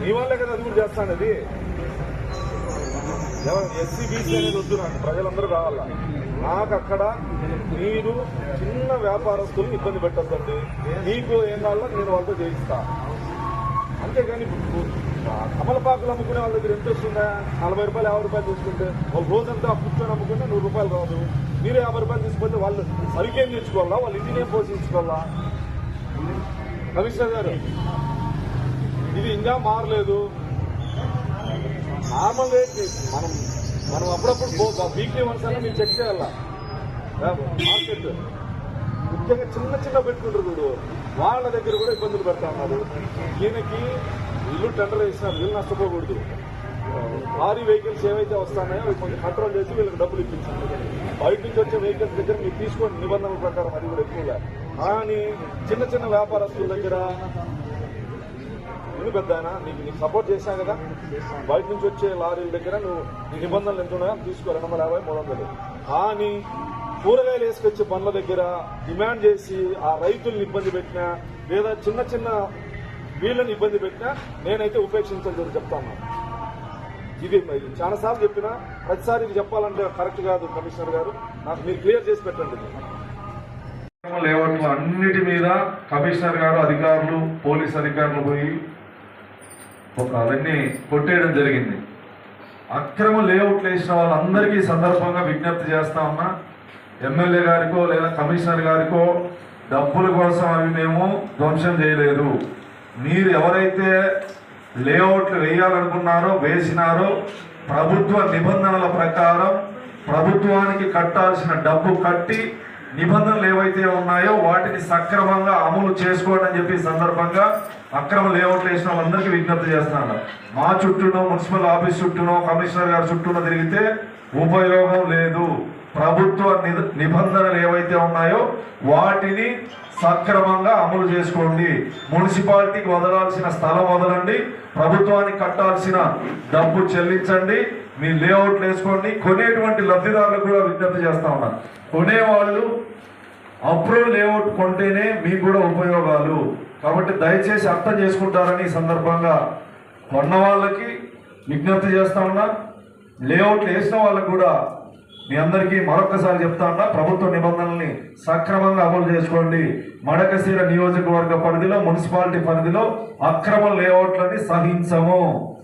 నీ వాళ్ళే కదా అది కూడా చేస్తాను అది ఎస్సీ బీసీ అనేది వద్దు నాకు ప్రజలందరూ రావాలా నాకు అక్కడ మీరు చిన్న వ్యాపారస్తుల్ని ఇబ్బంది పెట్టద్దండి. నీకు ఏం కావాలో నేను వాళ్ళతో చేయిస్తా. అంతేగాని ఇప్పుడు కమలపాకులు అమ్ముకునే వాళ్ళ దగ్గర ఎంత వస్తుందా నలభై రూపాయలు యాభై రూపాయలు తీసుకుంటే ఒక రోజంతా కూర్చొని అమ్ముకుంటే నూరు రూపాయలు రాదు మీరు యాభై రూపాయలు తీసుకుంటే వాళ్ళు సరికేం తెచ్చుకోవాలా? వాళ్ళు ఇంటినేం పోషించుకోవాలా? కమిషనర్ గారు ఇది ఇంకా మారలేదు. నార్మల్ రేట్ మనం మనం అప్పుడప్పుడు వీక్లీ వన్స్ అయినా మీరు చెక్ చేయాల? మార్కెట్ ముఖ్యంగా చిన్న చిన్న పెట్టుకుంటారు చూడు. వాళ్ళ దగ్గర కూడా ఇబ్బందులు పెడతా ఉన్నారు. ఈయనకి ఇల్లు టెండర్ వేసినారు వీళ్ళు నష్టపోకూడదు. భారీ వెహికల్స్ ఏవైతే వస్తున్నాయో అవి కొంచెం కంట్రోల్ చేసి వీళ్ళకి డబ్బులు ఇప్పించాలి బయట నుంచి వచ్చే వెహికల్స్ దగ్గర మీరు తీసుకోండి. నిబంధనల ప్రకారం అది కూడా ఎక్కువగా. కానీ చిన్న చిన్న వ్యాపారస్తుల దగ్గర ఎందుకు పెద్ద ఆయన నీకు నీకు సపోర్ట్ చేశా కదా? బయట నుంచి వచ్చే లారీల దగ్గర నువ్వు నీ నిబంధనలు ఎంత ఉన్నాయో తీసుకో. రెండు వందల యాభై మూడు వందలు. కానీ కూరగాయలు వేసుకొచ్చే పనుల దగ్గర డిమాండ్ చేసి ఆ రైతుల్ని ఇబ్బంది పెట్టినా లేదా చిన్న చిన్న వీళ్ళని ఇబ్బంది పెట్టినా నేనైతే ఉపేక్షించలేదు చెప్తాను ఇది ఇది చాలాసార్లు చెప్పినా ప్రతిసారి ఇది చెప్పాలంటే కరెక్ట్ కాదు కమిషనర్ గారు. నాకు మీరు క్లియర్ చేసి పెట్టండి లేవట్ల లేఅవుట్లు అన్నిటి మీద కమిషనర్ గారు అధికారులు పోలీస్ అధికారులు పోయి అవన్నీ కొట్టేయడం జరిగింది. అక్రమ లేఅవుట్లు వేసిన వాళ్ళందరికీ సందర్భంగా విజ్ఞప్తి చేస్తా ఉన్నా ఎమ్మెల్యే గారికో లేదా కమిషనర్ గారికో డబ్బుల కోసం అవి మేము ధ్వంసం చేయలేదు. మీరు ఎవరైతే లేఅవుట్లు వేయాలనుకున్నారో వేసినారో ప్రభుత్వ నిబంధనల ప్రకారం ప్రభుత్వానికి కట్టాల్సిన డబ్బు కట్టి నిబంధనలు ఏవైతే ఉన్నాయో వాటిని సక్రమంగా అమలు చేసుకోవడం చెప్పి సందర్భంగా అక్రమ లేఅవుట్లు వేసిన వాళ్ళందరికీ విజ్ఞప్తి చేస్తున్నాను మా చుట్టూనో మున్సిపల్ ఆఫీస్ చుట్టూనో కమిషనర్ గారి చుట్టూనో తిరిగితే ఉపయోగం లేదు. ప్రభుత్వ నిబంధనలు ఏవైతే ఉన్నాయో వాటిని సక్రమంగా అమలు చేసుకోండి. మున్సిపాలిటీకి వదలాల్సిన స్థలం వదలండి. ప్రభుత్వానికి కట్టాల్సిన డబ్బు చెల్లించండి. మీ లేఅవుట్లు వేసుకోండి. కొనేటువంటి లబ్ధిదారులకు కూడా విజ్ఞప్తి చేస్తా ఉన్నారు కొనేవాళ్ళు అప్రూవ్ లేఅవుట్ కొంటేనే మీకు కూడా ఉపయోగాలు. కాబట్టి దయచేసి అర్థం చేసుకుంటారని ఈ సందర్భంగా కొన్న వాళ్ళకి విజ్ఞప్తి చేస్తా ఉన్నా. లేఅవుట్లు వేసిన వాళ్ళకు కూడా మీ అందరికీ మరొకసారి చెప్తా ఉన్నా. ప్రభుత్వ నిబంధనల్ని సక్రమంగా అమలు చేసుకోండి. మడకశీర నియోజకవర్గ పరిధిలో మున్సిపాలిటీ పరిధిలో అక్రమ లేఅవుట్లని సహించము.